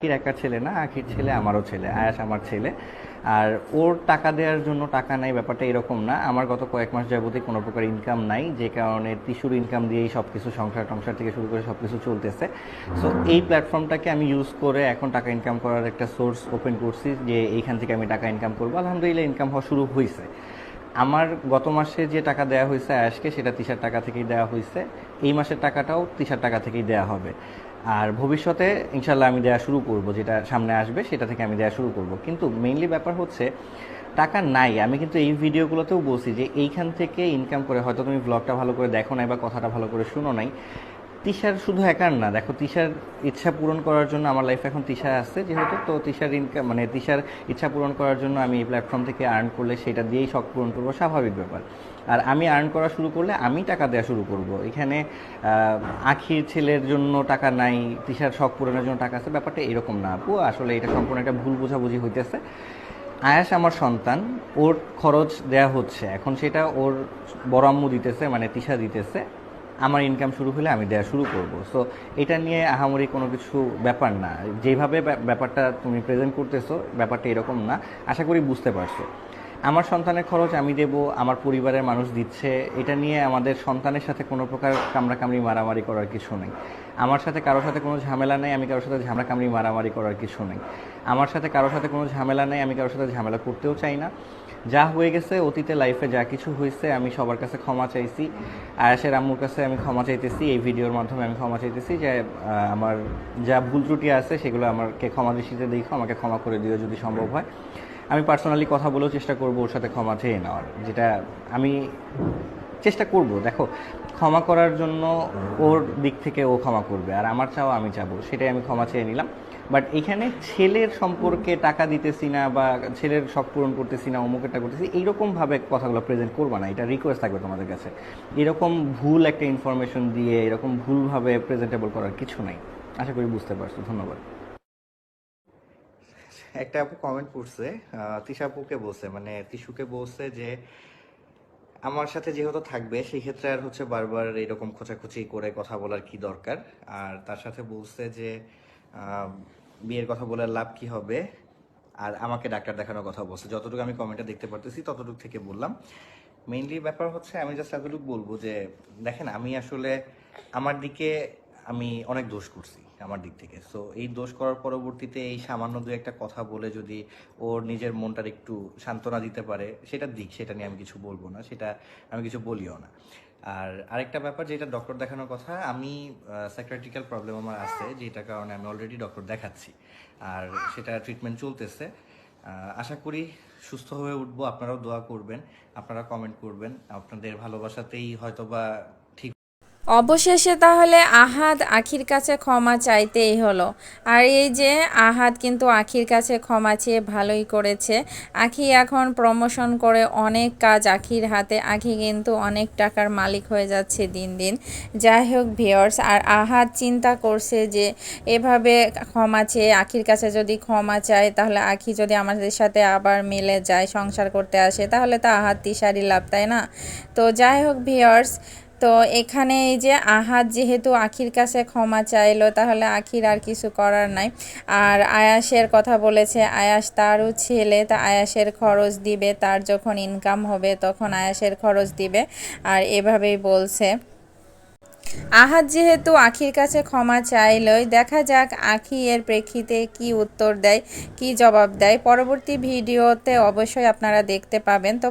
আখির একা ছেলে না, আখির ছেলে আমারও ছেলে, আয়াস আমার ছেলে। আর ওর টাকা দেওয়ার জন্য টাকা নাই, ব্যাপারটা এরকম না। আমার গত কয়েক মাস যাবতীয় কোনো প্রকার ইনকাম নাই, যে কারণে টিস্যুর ইনকাম দিয়েই সব কিছু সংসার টংসার থেকে শুরু করে সব কিছু চলতেছে। সো এই প্ল্যাটফর্মটাকে আমি ইউজ করে এখন টাকা ইনকাম করার একটা সোর্স ওপেন করছি যে এইখান থেকে আমি টাকা ইনকাম করব। আলহামদুলিল্লাহ ইনকাম হওয়া শুরু হয়েছে আমার গত মাসে যে টাকা দেওয়া হয়েছে আয়াসকে, সেটা তিসার টাকা থেকেই দেওয়া হয়েছে এই মাসের টাকাটাও তিসার টাকা থেকেই দেওয়া হবে। আর ভবিষ্যতে ইনশাল্লাহ আমি দেওয়া শুরু করব, যেটা সামনে আসবে সেটা থেকে আমি দেওয়া শুরু করব। কিন্তু মেইনলি ব্যাপার হচ্ছে, টাকা নাই। আমি কিন্তু এই ভিডিওগুলোতেও বলছি যে এইখান থেকে ইনকাম করে হয়তো তুমি ব্লগটা ভালো করে দেখো নাই বা কথাটা ভালো করে শুনো নাই। তিশার শুধু একার না, দেখো তিশার ইচ্ছা পূরণ করার জন্য আমার লাইফে এখন তিশা আসছে যেহেতু, তো তিশার ইনকাম মানে তিশার ইচ্ছা পূরণ করার জন্য আমি এই প্ল্যাটফর্ম থেকে আর্ন করলে সেটা দিয়েই শখ পূরণ করব, স্বাভাবিক ব্যাপার। আর আমি আর্ন করা শুরু করলে আমি টাকা দেওয়া শুরু করব। এখানে আখির ছেলের জন্য টাকা নাই, তিশার শখ পূরণের জন্য টাকা আছে, ব্যাপারটা এরকম না আপু, আসলে এটা সম্পূর্ণ একটা ভুল বোঝাবুঝি হইতেছে। আয়াস আমার সন্তান, ওর খরচ দেয়া হচ্ছে, এখন সেটা ওর বড় আম্মু দিতেছে মানে তিশা দিতেছে। আমার ইনকাম শুরু হলে আমি দেওয়া শুরু করব। সো এটা নিয়ে আহামরি কোনো কিছু ব্যাপার না। যেভাবে ব্যাপারটা তুমি প্রেজেন্ট করতেছো, ব্যাপারটা এরকম না। আশা করি বুঝতে পারছ। আমার সন্তানের খরচ আমি দেব, আমার পরিবারের মানুষ দিচ্ছে। এটা নিয়ে আমাদের সন্তানের সাথে কোনো প্রকার কামড়াকামড়ি, মারামারি করার কিছু নেই। আমার সাথে কারোর সাথে কোনো ঝামেলা নেই, আমি কারোর সাথে ঝামড়াকামড়ি, মারামারি করার কিছু নেই। আমার সাথে কারোর সাথে কোনো ঝামেলা নেই, আমি কারোর সাথে ঝামেলা করতেও চাই না। যা হয়ে গেছে, অতীতে লাইফে যা কিছু হয়েছে, আমি সবার কাছে ক্ষমা চাইছি। আয়াসের আম্মুর কাছে আমি ক্ষমা চাইতেছি, এই ভিডিওর মাধ্যমে আমি ক্ষমা চাইতেছি যে আমার যা ভুল ত্রুটি আছে, সেগুলো আমাকে ক্ষমা দৃষ্টিতে দেখো, আমাকে ক্ষমা করে দিও যদি সম্ভব হয়। আমি পার্সোনালি কথা বলেও চেষ্টা করব ওর সাথে ক্ষমা চেয়ে নেওয়ার, যেটা আমি চেষ্টা করব। দেখো, ক্ষমা করার জন্য ওর দিক থেকে ও ক্ষমা করবে, আর আমার চাও আমি চাবো, সেটাই আমি ক্ষমা চেয়ে নিলাম। বাট এখানে ছেলের সম্পর্কে টাকা দিতেছি না বা ছেলের শখ পূরণ করতেছি না অমুক একটা করতেছি এইরকমভাবে কথাগুলো প্রেজেন্ট করবা না। এটা রিকোয়েস্ট থাকবে তোমাদের কাছে। এরকম ভুল একটা ইনফরমেশন দিয়ে এরকম ভুলভাবে প্রেজেন্টেবল করার কিছু নাই। আশা করি বুঝতে পারছ। ধন্যবাদ। একটা আপু কমেন্ট করছে আহ, তিশা আপুকে বলছে মানে তিশুকে বলছে যে আমার সাথে যেহেতু থাকবে সেই ক্ষেত্রে আর হচ্ছে বারবার এরকম খোঁচাখুচি করে কথা বলার কি দরকার? আর তার সাথে বলছে যে বিয়ের কথা বলে লাভ কি হবে? আর আমাকে ডাক্তার দেখানোর কথা বলছে। যতটুকু আমি কমেন্টে দেখতে পারতেছি, ততটুকু থেকে বললাম। মেইনলি ব্যাপার হচ্ছে, আমি জাস্ট এতটুকু বলব যে, দেখেন, আমি আসলে আমার দিকে আমি অনেক দোষ করছি আমার দিক থেকে। সো এই দোষ করার পরবর্তীতে এই সামান্য দু একটা কথা বলে যদি ওর নিজের মনটার একটু সান্ত্বনা দিতে পারে সেটার দিক, সেটা নিয়ে আমি কিছু বলব না, সেটা আমি কিছু বলিও না। আর আরেকটা ব্যাপার যেটা ডক্টর দেখানোর কথা, আমি সাইক্রেটিক্যাল প্রবলেম আমার আছে যেটা কারণে আমি অলরেডি ডক্টর দেখাচ্ছি। আর সেটা ট্রিটমেন্ট চলতেছে। আশা করি সুস্থ হয়ে উঠবো। আপনারাও দোয়া করবেন, আপনারা কমেন্ট করবেন। আপনাদের ভালোবাসাতেই হয়তোবা অবশেষে তাহলে আহাদ আখির কাছে ক্ষমা চাইতেই হলো। আর এই যে আহাদ কিন্তু আখির কাছে ক্ষমা চেয়ে ভালোই করেছে। আখি এখন প্রমোশন করে অনেক কাজ আখির হাতে। আখি কিন্তু অনেক টাকার মালিক হয়ে যাচ্ছে দিন দিন। যাই হোক ভিওর্স আর আহাদ চিন্তা করছে যে এভাবে ক্ষমা চেয়ে আখির কাছে যদি ক্ষমা চায়, তাহলে আখি যদি আমাদের সাথে আবার মিলে যায়, সংসার করতে আসে, তাহলে তো আহাদ তিসারি লাভ, তাই না? তো যাই হোক ভিওর্স তো এখানে এই যে আহাত যেহেতু আখির কাছে ক্ষমা চাইলো, তাহলে আখির আর কিছু করার নাই। আর আয়াসের কথা বলেছে, আয়াস তারও ছেলে, তা আয়াসের খরচ দিবে, তার যখন ইনকাম হবে তখন আয়াসের খরচ দিবে। আর এভাবেই বলছে। আহাদ যেহেতু আখির কাছে ক্ষমা চাইলই, দেখা যাক আখি এর প্রেক্ষিতে কি উত্তর দেয়, কি জবাব দেয়। পরবর্তী ভিডিওতে অবশ্যই আপনারা দেখতে পাবেন। তো